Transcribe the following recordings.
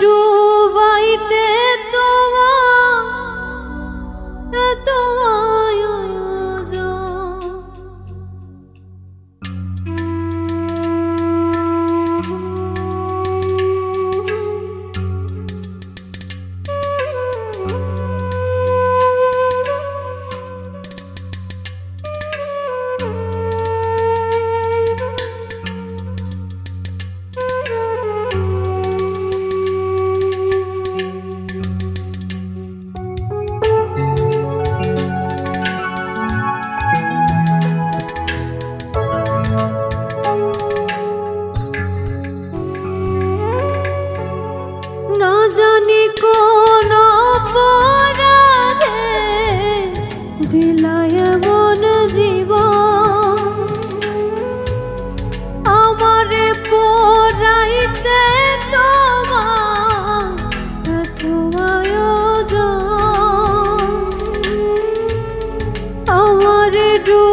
ডুবাইতে করে ডু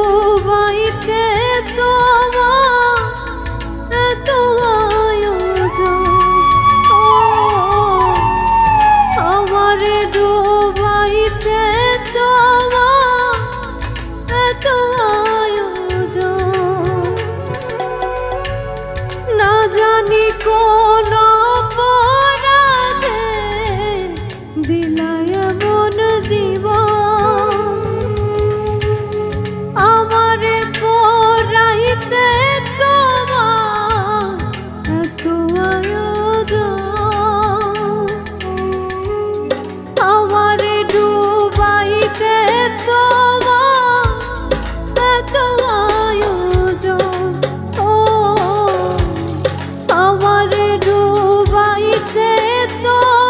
দিতে তো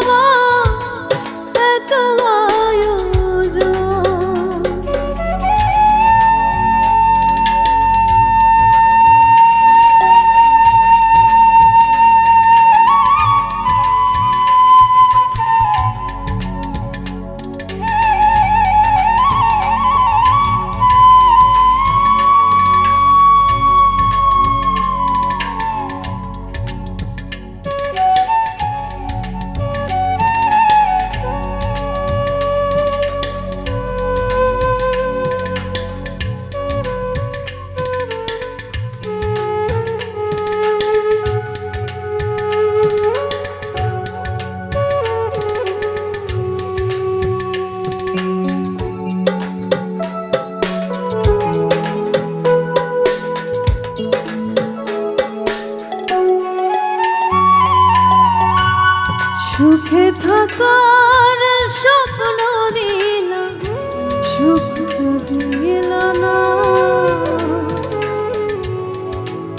দিল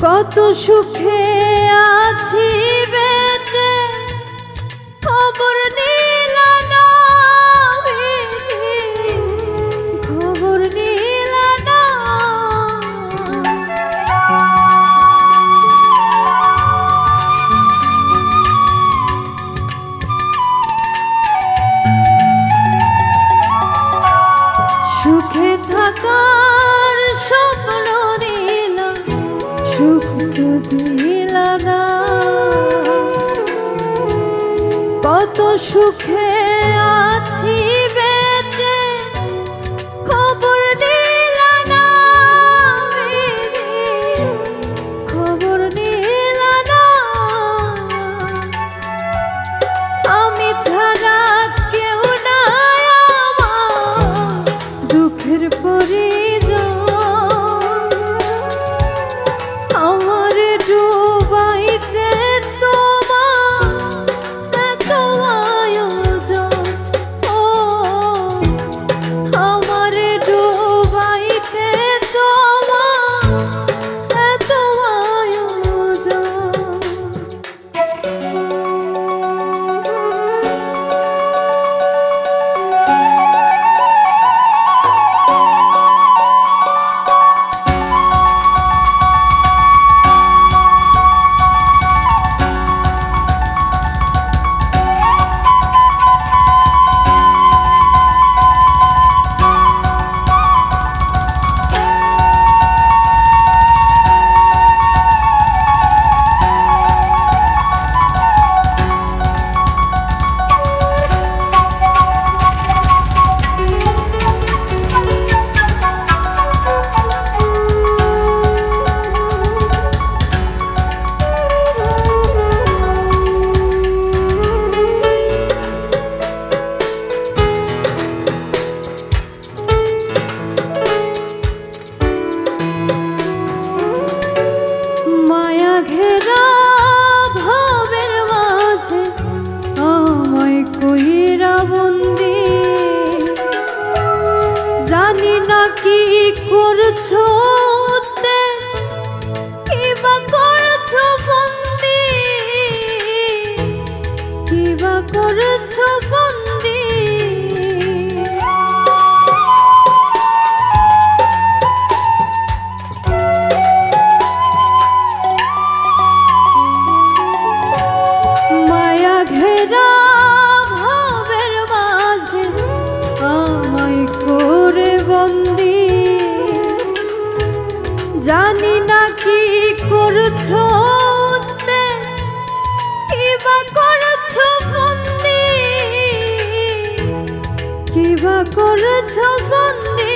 কত সুখে আছি বেঁচে খবর নিয়ে সুখ কত সুখে আছি Freedom. কি বা করছ বন্দি? বন্দি?